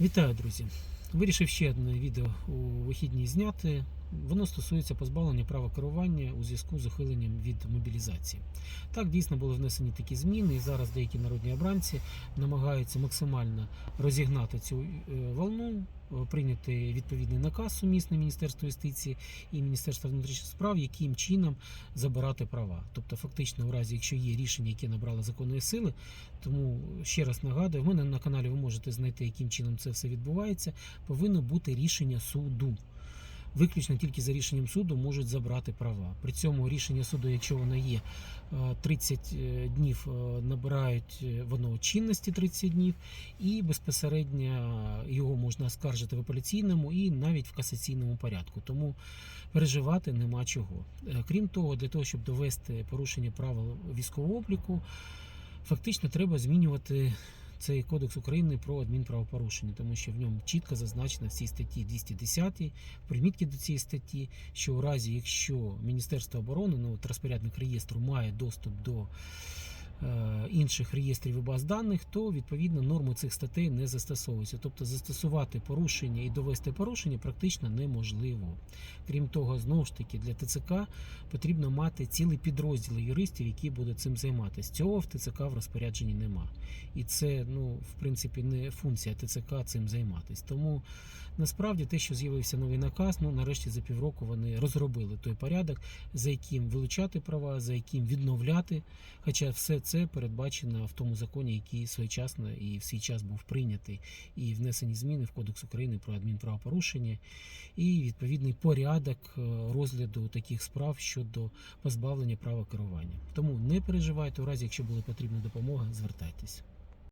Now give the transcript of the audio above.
Вітаю, друзі! Вирішив ще одне відео у вихідні зняти. Воно стосується позбавлення права керування у зв'язку з ухиленням від мобілізації. Так, дійсно були внесені такі зміни, і зараз деякі народні обранці намагаються максимально розігнати цю е, волну, е, прийняти відповідний наказ сумісний Міністерства юстиції і Міністерства внутрішніх справ, яким чином забирати права. Тобто, фактично, у разі, якщо є рішення, яке набрало законної сили, тому ще раз нагадую, в мене на каналі ви можете знайти, яким чином це все відбувається. Повинно бути рішення суду. Виключно тільки за рішенням суду можуть забрати права. При цьому рішення суду, якщо воно є е, 30 днів, е, набирають е, воно чинності 30 днів, і безпосередньо його можна оскаржити в апеляційному і навіть в касаційному порядку. Тому переживати нема чого. Е, Крім того, для того, щоб довести порушення правил військового обліку, фактично треба змінювати цей кодекс України про адмінправопорушення, тому що в ньому чітко зазначено в цій статті 210, примітки до цієї статті, що у разі, якщо Міністерство оборони, ну от розпорядник реєстру має доступ до інших реєстрів і баз даних, то відповідно норми цих статей не застосовуються. Тобто застосувати порушення і довести порушення практично неможливо. Крім того, знову ж таки, для ТЦК потрібно мати цілий підрозділ юристів, які будуть цим займатися. Цього в ТЦК в розпорядженні нема. І це, ну, в принципі, не функція ТЦК цим займатися. Тому насправді те, що з'явився новий наказ, ну нарешті за півроку вони розробили той порядок, за яким вилучати права, за яким відновляти. Хоча все це передбачено в тому законі, який своєчасно і в свій час був прийнятий, і внесені зміни в Кодекс України про адмінправопорушення, і відповідний порядок е, розгляду таких справ щодо позбавлення права керування. Тому не переживайте у разі, якщо була потрібна допомога, звертайтесь.